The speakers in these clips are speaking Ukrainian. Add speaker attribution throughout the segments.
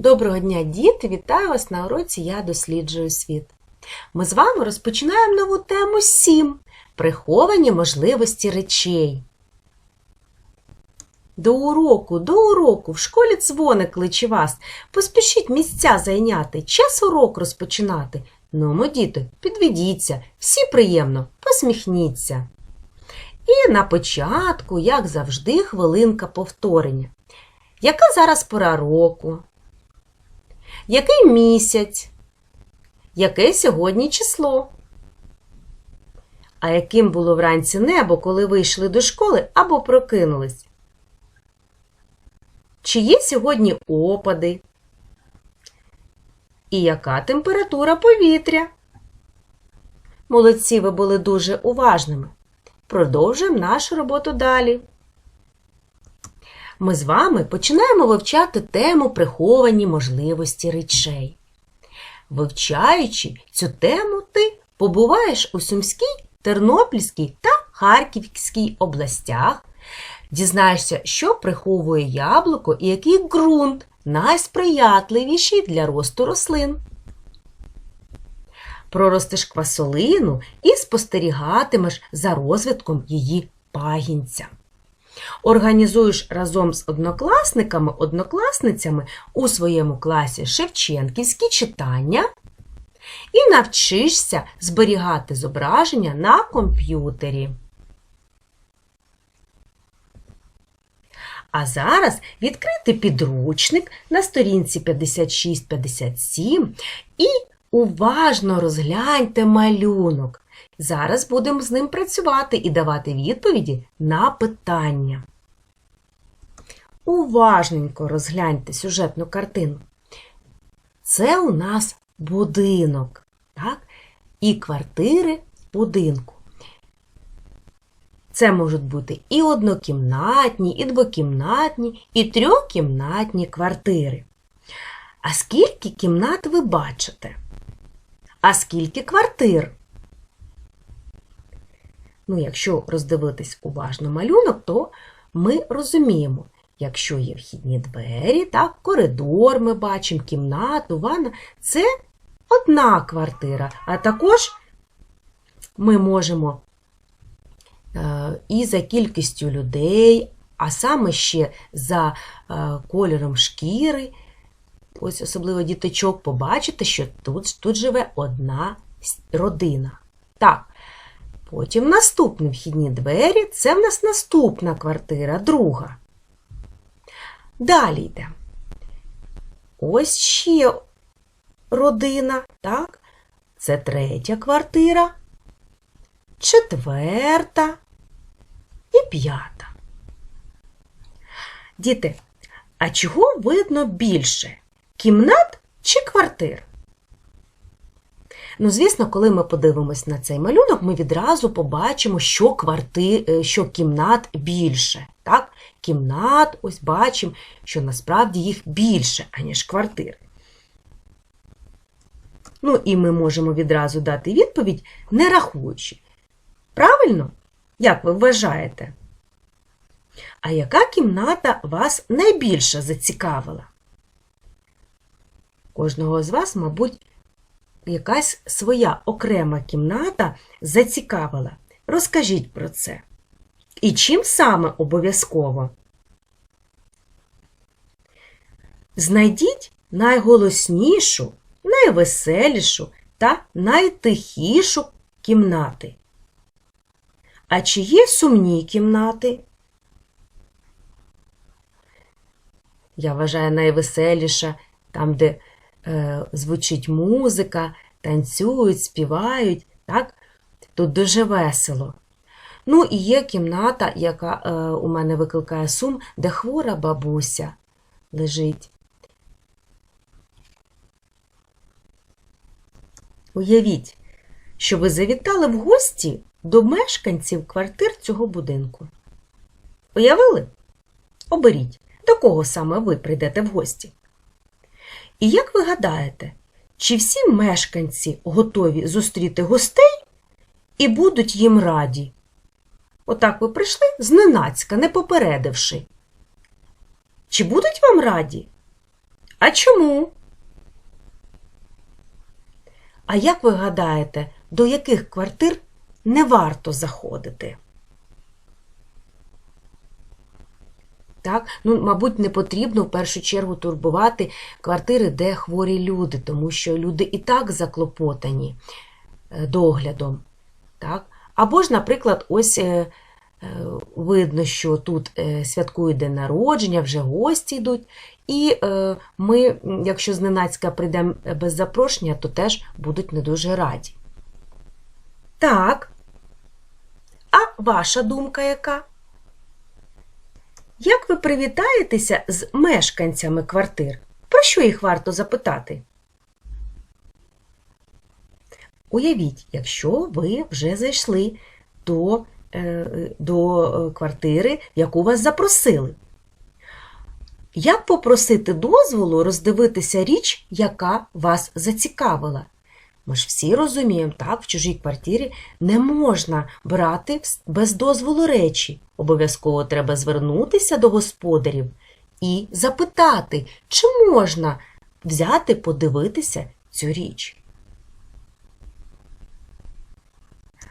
Speaker 1: Доброго дня, діти! Вітаю вас на уроці Я досліджую світ. Ми з вами розпочинаємо нову тему 7 приховані можливості речей. До уроку, до уроку, в школі дзвоник кличе вас. Поспішіть місця зайняти, час урок розпочинати. Ну, мо, діти, підведіться, всі приємно, посміхніться. І на початку, як завжди, хвилинка повторення. Яка зараз пора року? Який місяць? Яке сьогодні число? А яким було вранці небо, коли вийшли до школи або прокинулись? Чи є сьогодні опади? І яка температура повітря? Молодці, ви були дуже уважними. Продовжуємо нашу роботу далі. Ми з вами починаємо вивчати тему приховані можливості речей. Вивчаючи цю тему, ти побуваєш у Сумській, Тернопільській та Харківській областях, дізнаєшся, що приховує яблуко і який ґрунт найсприятливіший для росту рослин. Проростеш квасолину і спостерігатимеш за розвитком її пагінця. Організуєш разом з однокласниками-однокласницями у своєму класі Шевченківські читання і навчишся зберігати зображення на комп'ютері. А зараз відкрити підручник на сторінці 56-57 і уважно розгляньте малюнок. Зараз будемо з ним працювати і давати відповіді на питання. Уважненько розгляньте сюжетну картину. Це у нас будинок, так? і квартири в будинку. Це можуть бути і однокімнатні, і двокімнатні, і трьохкімнатні квартири. А скільки кімнат ви бачите? А скільки квартир? Ну, якщо роздивитись уважно малюнок, то ми розуміємо, якщо є вхідні двері, так, коридор ми бачимо, кімнату, ванна, це одна квартира. А також ми можемо е, і за кількістю людей, а саме ще за е, кольором шкіри, ось особливо діточок, побачити, що тут, тут живе одна родина. Так, Потім наступні вхідні двері це в нас наступна квартира, друга. Далі йде. Ось ще родина, так? Це третя квартира, четверта і п'ята. Діти, а чого видно більше? Кімнат чи квартир? Ну, звісно, коли ми подивимось на цей малюнок, ми відразу побачимо, що кварти, е, що кімнат більше. Так? Кімнат, ось бачимо, що насправді їх більше, аніж квартир. Ну, і ми можемо відразу дати відповідь, не рахуючи. Правильно? Як ви вважаєте? А яка кімната вас найбільше зацікавила? Кожного з вас, мабуть, якась своя окрема кімната зацікавила. Розкажіть про це. І чим саме обов'язково? Знайдіть найголоснішу, найвеселішу та найтихішу кімнати. А чи є сумні кімнати? Я вважаю найвеселіша там, де звучить музика, танцюють, співають, так? Тут дуже весело. Ну, і є кімната, яка е, у мене викликає сум, де хвора бабуся лежить. Уявіть, що ви завітали в гості до мешканців квартир цього будинку. Уявили? Оберіть, до кого саме ви прийдете в гості. І як ви гадаєте, чи всі мешканці готові зустріти гостей і будуть їм раді? Отак ви прийшли зненацька, не попередивши. Чи будуть вам раді? А чому? А як ви гадаєте, до яких квартир не варто заходити? Так? Ну, мабуть, не потрібно в першу чергу турбувати квартири, де хворі люди, тому що люди і так заклопотані е, доглядом. Так? Або ж, наприклад, ось е, е, видно, що тут святкують день народження, вже гості йдуть, і ми, якщо зненацька прийдемо без запрошення, то теж будуть не дуже раді. Так. А ваша думка яка? Як ви привітаєтеся з мешканцями квартир? Про що їх варто запитати? Уявіть, якщо ви вже зайшли до, е, до е, квартири, яку вас запросили. Як попросити дозволу роздивитися річ, яка вас зацікавила? Ми ж всі розуміємо, так, в чужій квартирі не можна брати без дозволу речі. Обов'язково треба звернутися до господарів і запитати, чи можна взяти, подивитися цю річ.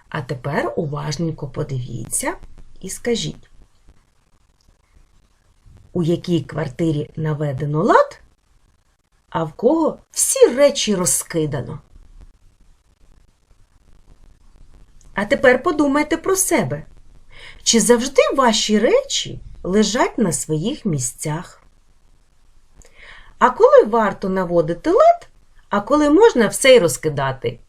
Speaker 1: А тепер уважненько подивіться і скажіть, у якій квартирі наведено лад, а в кого всі речі розкидано. А тепер подумайте про себе. Чи завжди ваші речі лежать на своїх місцях? А коли варто наводити лад, а коли можна все й розкидати?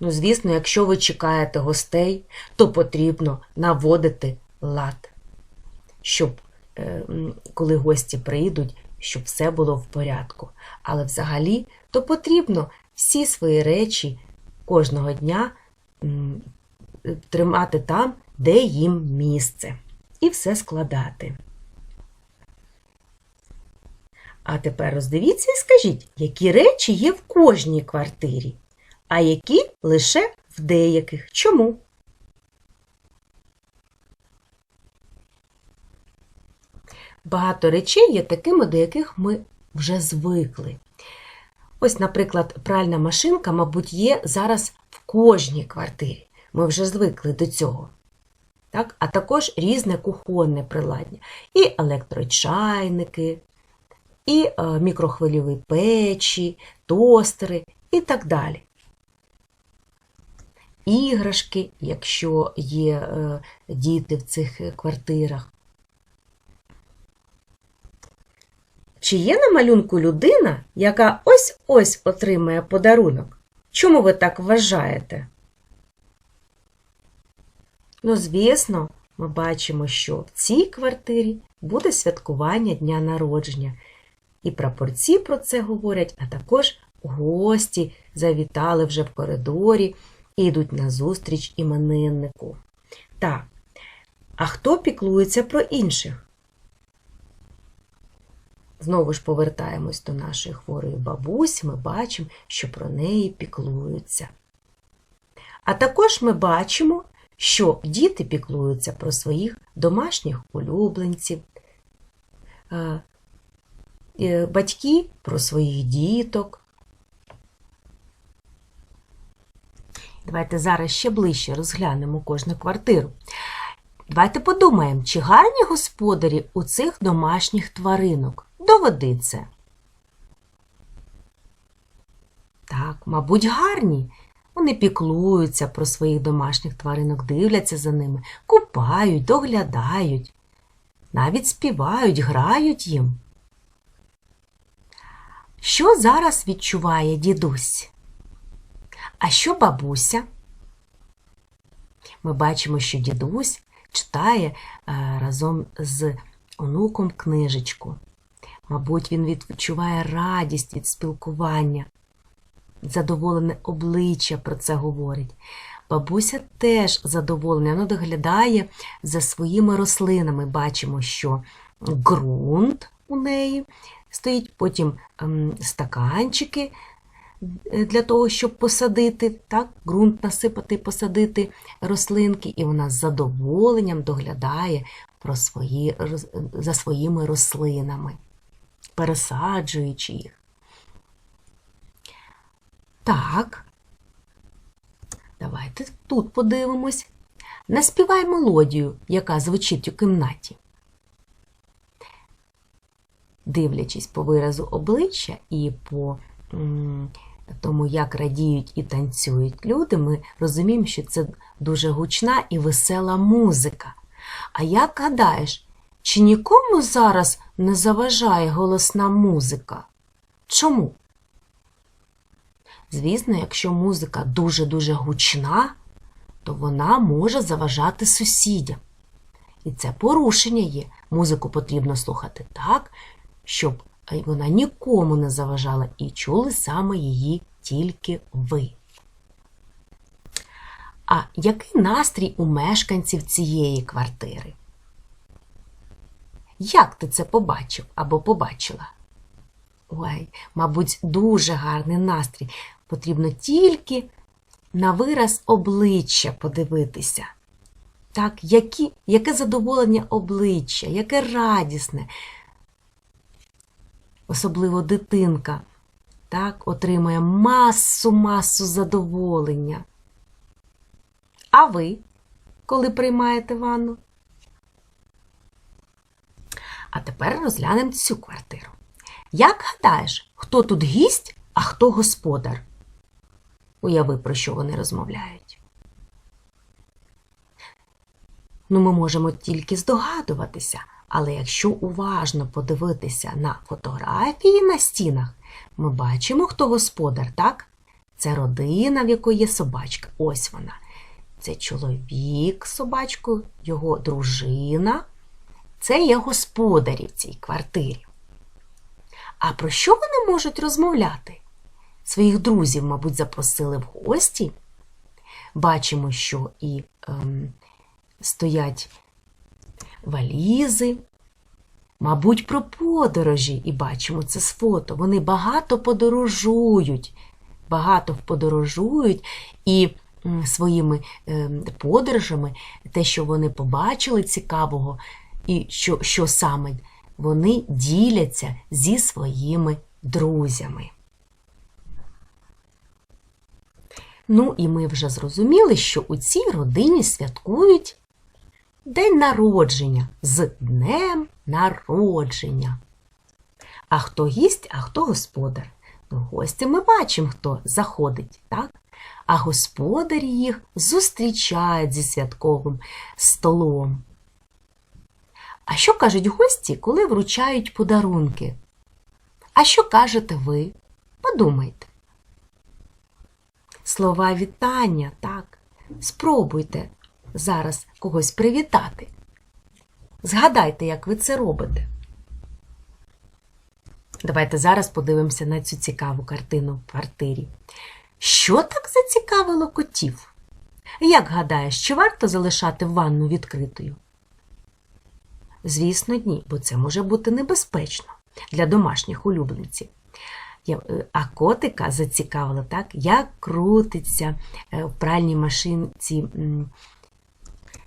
Speaker 1: Ну, звісно, якщо ви чекаєте гостей, то потрібно наводити лад, щоб е, коли гості прийдуть, щоб все було в порядку. Але взагалі то потрібно всі свої речі кожного дня тримати там, де їм місце, і все складати. А тепер роздивіться і скажіть, які речі є в кожній квартирі, а які лише в деяких. Чому? Багато речей є такими, до яких ми вже звикли. Ось, наприклад, пральна машинка, мабуть, є зараз кожній квартирі. Ми вже звикли до цього. Так? А також різне кухонне приладдя. І електрочайники, і е, мікрохвильові печі, тостери і так далі. Іграшки, якщо є е, діти в цих квартирах. Чи є на малюнку людина, яка ось-ось отримає подарунок? Чому ви так вважаєте? Ну, звісно, ми бачимо, що в цій квартирі буде святкування дня народження. І прапорці про це говорять, а також гості завітали вже в коридорі і йдуть на зустріч імениннику. Так, а хто піклується про інших? Знову ж повертаємось до нашої хворої бабусі, ми бачимо, що про неї піклуються. А також ми бачимо, що діти піклуються про своїх домашніх улюбленців, е, батьки про своїх діток. Давайте зараз ще ближче розглянемо кожну квартиру. Давайте подумаємо, чи гарні господарі у цих домашніх тваринок. Доведи це. Так, мабуть, гарні. Вони піклуються про своїх домашніх тваринок, дивляться за ними, купають, доглядають, навіть співають, грають їм. Що зараз відчуває дідусь? А що бабуся? Ми бачимо, що дідусь читає е, разом з онуком книжечку. Мабуть, він відчуває радість від спілкування, задоволене обличчя про це говорить. Бабуся теж задоволена, вона доглядає за своїми рослинами. Бачимо, що ґрунт у неї стоїть, потім ем, стаканчики для того, щоб посадити, так, ґрунт насипати, посадити рослинки, і вона з задоволенням доглядає про свої, за своїми рослинами. пересаджуючи їх. Так, давайте тут подивимось. Наспівай мелодію, яка звучить у кімнаті. Дивлячись по виразу обличчя і по тому, як радіють і танцюють люди, ми розуміємо, що це дуже гучна і весела музика. А як гадаєш, чи нікому зараз не заважає голосна музика? Чому? Звісно, якщо музика дуже-дуже гучна, то вона може заважати сусідям. І це порушення є. Музику потрібно слухати так, щоб вона нікому не заважала і чули саме її тільки ви. А який настрій у мешканців цієї квартири? Як ти це побачив або побачила? Ой, мабуть, дуже гарний настрій. Потрібно тільки на вираз обличчя подивитися. Так, які, яке задоволення обличчя, яке радісне. Особливо дитинка так, отримує масу-масу задоволення. А ви, коли приймаєте ванну? А тепер розглянемо цю квартиру. Як гадаєш, хто тут гість, а хто господар? Уяви, про що вони розмовляють. Ну, ми можемо тільки здогадуватися, але якщо уважно подивитися на фотографії на стінах, ми бачимо, хто господар, так? Це родина, в якої є собачка. Ось вона. Це чоловік з собачкою, його дружина. Це є господарі в цій квартирі. А про що вони можуть розмовляти? Своїх друзів, мабуть, запросили в гості. Бачимо, що і ем, стоять валізи, мабуть, про подорожі, і бачимо це з фото. Вони багато подорожують, багато подорожують і своїми ем, подорожами, те, що вони побачили цікавого, і що, що саме вони діляться зі своїми друзями. Ну, і ми вже зрозуміли, що у цій родині святкують день народження з днем народження. А хто гість, а хто господар. Ну, гості ми бачимо, хто заходить, так? А господарі їх зустрічають зі святковим столом. А що кажуть гості, коли вручають подарунки? А що кажете ви? Подумайте. Слова вітання, так. Спробуйте зараз когось привітати. Згадайте, як ви це робите. Давайте зараз подивимося на цю цікаву картину в квартирі. Що так зацікавило котів? Як гадаєш, чи варто залишати ванну відкритою? Звісно, ні, бо це може бути небезпечно для домашніх улюбленців. А котика зацікавило, так, як крутиться в пральній машинці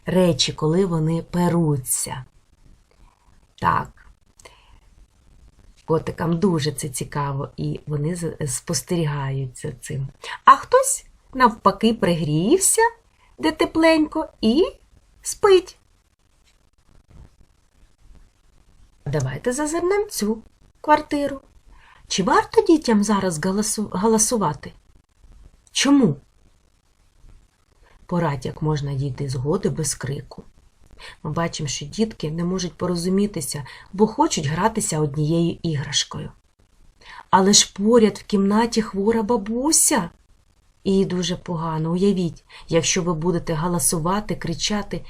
Speaker 1: речі, коли вони перуться. Так, котикам дуже це цікаво, і вони спостерігають за цим. А хтось, навпаки, пригрівся, де тепленько, і спить. Давайте зазирнемо цю квартиру. Чи варто дітям зараз галасувати? Чому? Порадь, як можна дійти згоди без крику. Ми бачимо, що дітки не можуть порозумітися, бо хочуть гратися однією іграшкою. Але ж поряд в кімнаті хвора бабуся. І дуже погано, уявіть, якщо ви будете галасувати, кричати,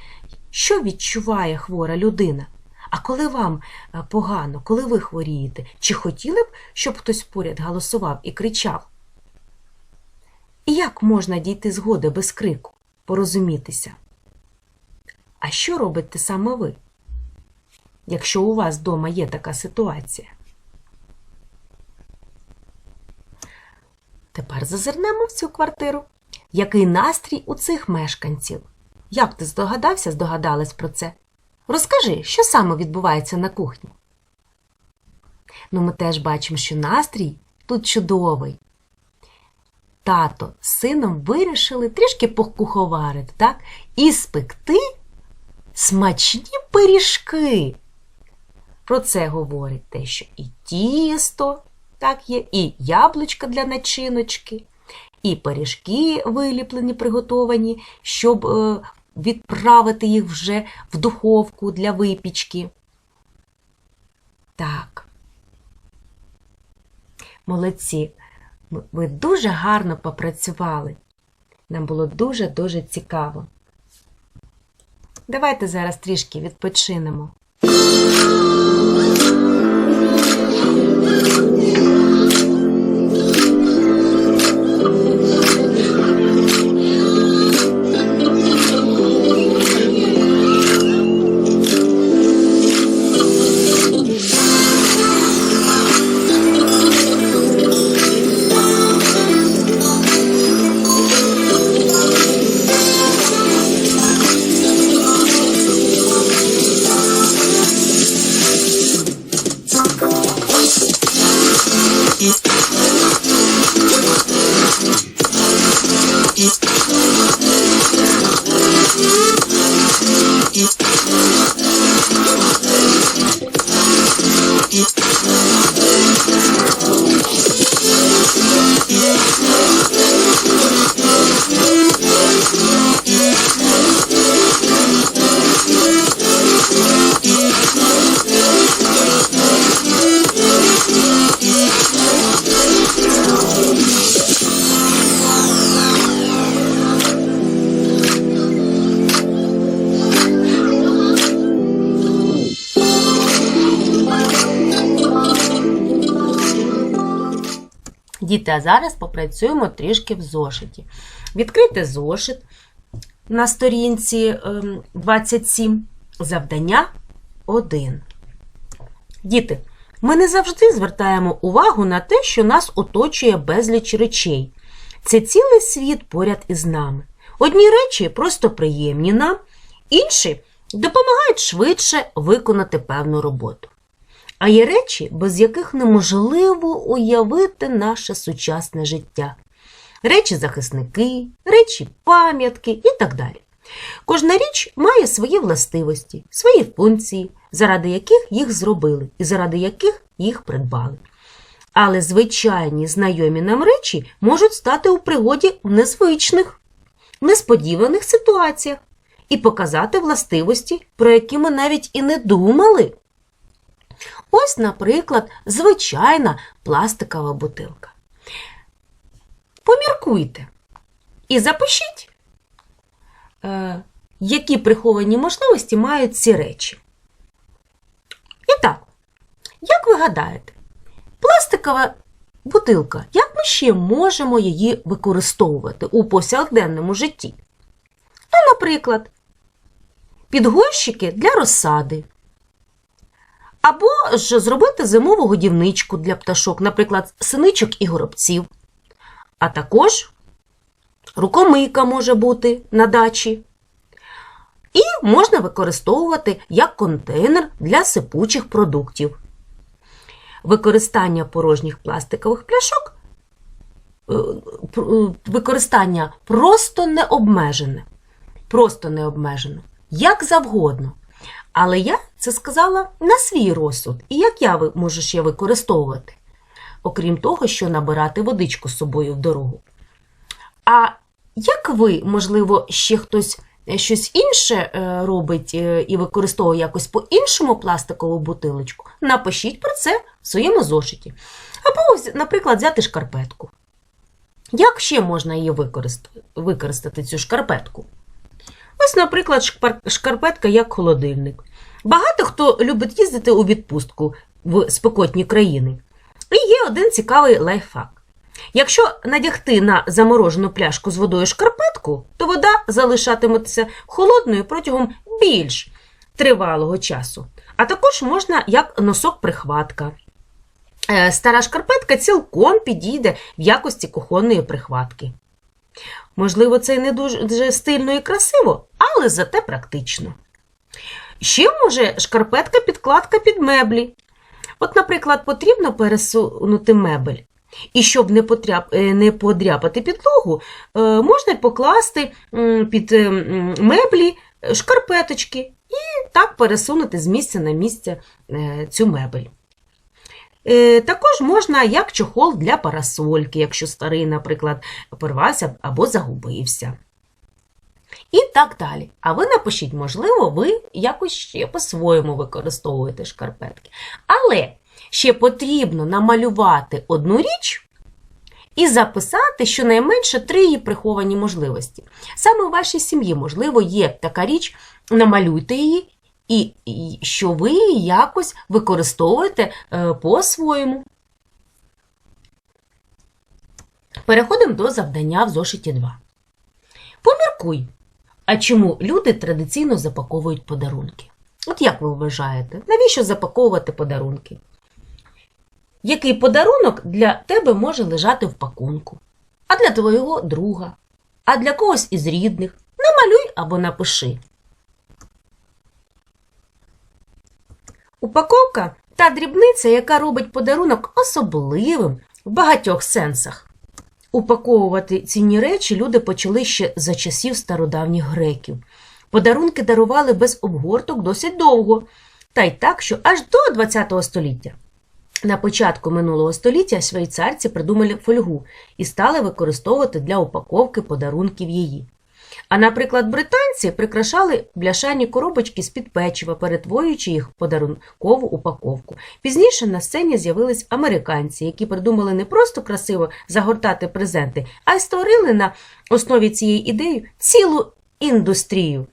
Speaker 1: що відчуває хвора людина. А коли вам погано, коли ви хворієте, чи хотіли б, щоб хтось поряд голосував і кричав? І як можна дійти згоди без крику, порозумітися? А що робите саме ви, якщо у вас вдома є така ситуація? Тепер зазирнемо в цю квартиру. Який настрій у цих мешканців? Як ти здогадався, здогадалась про це? Розкажи, що саме відбувається на кухні? Ну, ми теж бачимо, що настрій тут чудовий. Тато з сином вирішили трішки покуховарити, так? І спекти смачні пиріжки. Про це говорить те, що і тісто так є, і яблучка для начиночки, і пиріжки виліплені, приготовані, щоб е, відправити їх вже в духовку для випічки. Так. Молодці. Ви дуже гарно попрацювали. Нам було дуже-дуже цікаво. Давайте зараз трішки відпочинемо. Діти, а зараз попрацюємо трішки в зошиті. Відкрийте зошит на сторінці ем, 27. Завдання 1. Діти, ми не завжди звертаємо увагу на те, що нас оточує безліч речей. Це цілий світ поряд із нами. Одні речі просто приємні нам, інші допомагають швидше виконати певну роботу. А є речі, без яких неможливо уявити наше сучасне життя. Речі захисники, речі пам'ятки і так далі. Кожна річ має свої властивості, свої функції, заради яких їх зробили і заради яких їх придбали. Але звичайні знайомі нам речі можуть стати у пригоді в незвичних, несподіваних ситуаціях і показати властивості, про які ми навіть і не думали. Ось, наприклад, звичайна пластикова бутилка. Поміркуйте і запишіть, е, які приховані можливості мають ці речі. І так, як ви гадаєте, пластикова бутилка, як ми ще можемо її використовувати у повсякденному житті? Ну, наприклад, підгойщики для розсади. Або ж зробити зимову годівничку для пташок, наприклад, синичок і горобців. А також рукомийка може бути на дачі. І можна використовувати як контейнер для сипучих продуктів. Використання порожніх пластикових пляшок е, е, використання просто не обмежене. Просто не обмежено. Як завгодно. Але я це сказала на свій розсуд. І як я можу ще використовувати? Окрім того, що набирати водичку з собою в дорогу. А як ви, можливо, ще хтось е, щось інше е, робить е, і використовує якось по-іншому пластикову бутилочку? Напишіть про це в своєму зошиті. Або, наприклад, взяти шкарпетку. Як ще можна її використати цю шкарпетку? Ось, наприклад, шкарпетка як холодильник. Багато хто любить їздити у відпустку в спекотні країни. І є один цікавий лайфхак. Якщо надягти на заморожену пляшку з водою шкарпетку, то вода залишатиметься холодною протягом більш тривалого часу. А також можна як носок-прихватка. Е, Стара шкарпетка цілком підійде в якості кухонної прихватки. Можливо, це не дуже стильно і красиво, але зате практично. Ще може шкарпетка підкладка під меблі. От, наприклад, потрібно пересунути мебель. І щоб не, потряп, е, не подряпати підлогу, е, можна покласти під е, меблі шкарпеточки і так пересунути з місця на місце цю мебель. Також можна як чохол для парасольки, якщо старий, наприклад, порвався або загубився. І так далі. А ви напишіть, можливо, ви якось ще по-своєму використовуєте шкарпетки. Але ще потрібно намалювати одну річ і записати щонайменше три її приховані можливості. Саме у вашій сім'ї, можливо, є така річ, намалюйте її, і, що ви її якось використовуєте е, по-своєму. Переходимо до завдання в зошиті 2. Поміркуй, а чому люди традиційно запаковують подарунки? От як ви вважаєте, навіщо запаковувати подарунки? Який подарунок для тебе може лежати в пакунку? А для твого друга? А для когось із рідних? Намалюй або напиши. Упаковка та дрібниця, яка робить подарунок особливим в багатьох сенсах. Упаковувати цінні речі люди почали ще за часів стародавніх греків. Подарунки дарували без обгорток досить довго, та й так, що аж до ХХ століття. На початку минулого століття швейцарці придумали фольгу і стали використовувати для упаковки подарунків її. А, наприклад, британці прикрашали бляшані коробочки з-під печива, перетворюючи їх в подарункову упаковку. Пізніше на сцені з'явились американці, які придумали не просто красиво загортати презенти, а й створили на основі цієї ідеї цілу індустрію.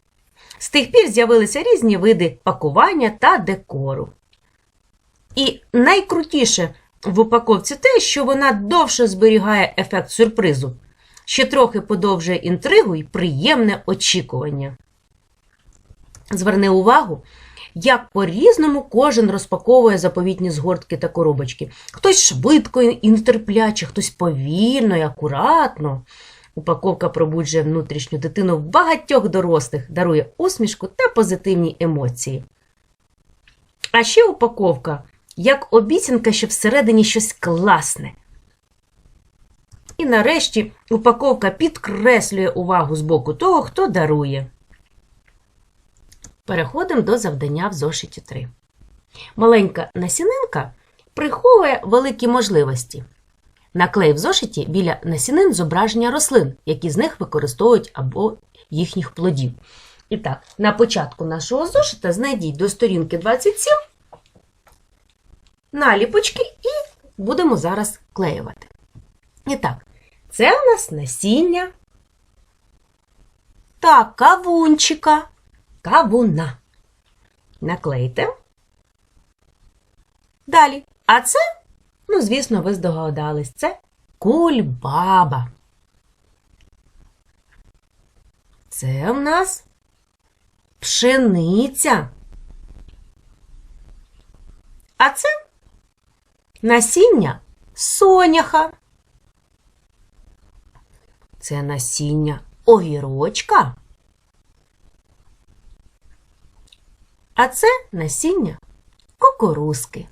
Speaker 1: З тих пір з'явилися різні види пакування та декору. І найкрутіше в упаковці те, що вона довше зберігає ефект сюрпризу, ще трохи подовжує інтригу і приємне очікування. Зверни увагу, як по-різному кожен розпаковує заповітні згортки та коробочки. Хтось швидко і нетерпляче, хтось повільно і акуратно. Упаковка пробуджує внутрішню дитину в багатьох дорослих, дарує усмішку та позитивні емоції. А ще упаковка як обіцянка, що всередині щось класне. І нарешті упаковка підкреслює увагу з боку того, хто дарує. Переходимо до завдання в зошиті 3. Маленька насінинка приховує великі можливості. Наклей в зошиті біля насінин зображення рослин, які з них використовують або їхніх плодів. І так, на початку нашого зошита знайдіть до сторінки 27 наліпочки і будемо зараз клеювати. І так, це у нас насіння та кавунчика, кавуна. Наклейте. Далі. А це, ну, звісно, ви здогадались, це кульбаба. Це в нас пшениця. А це насіння соняха. Це насіння огірочка. А це насіння кукурузки.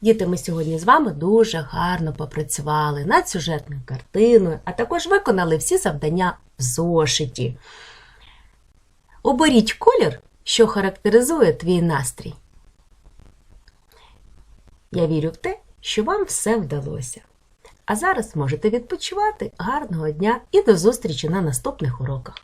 Speaker 1: Діти, ми сьогодні з вами дуже гарно попрацювали над сюжетною картиною, а також виконали всі завдання в зошиті. Оберіть колір, що характеризує твій настрій. Я вірю в те, що вам все вдалося. А зараз можете відпочивати гарного дня і до зустрічі на наступних уроках.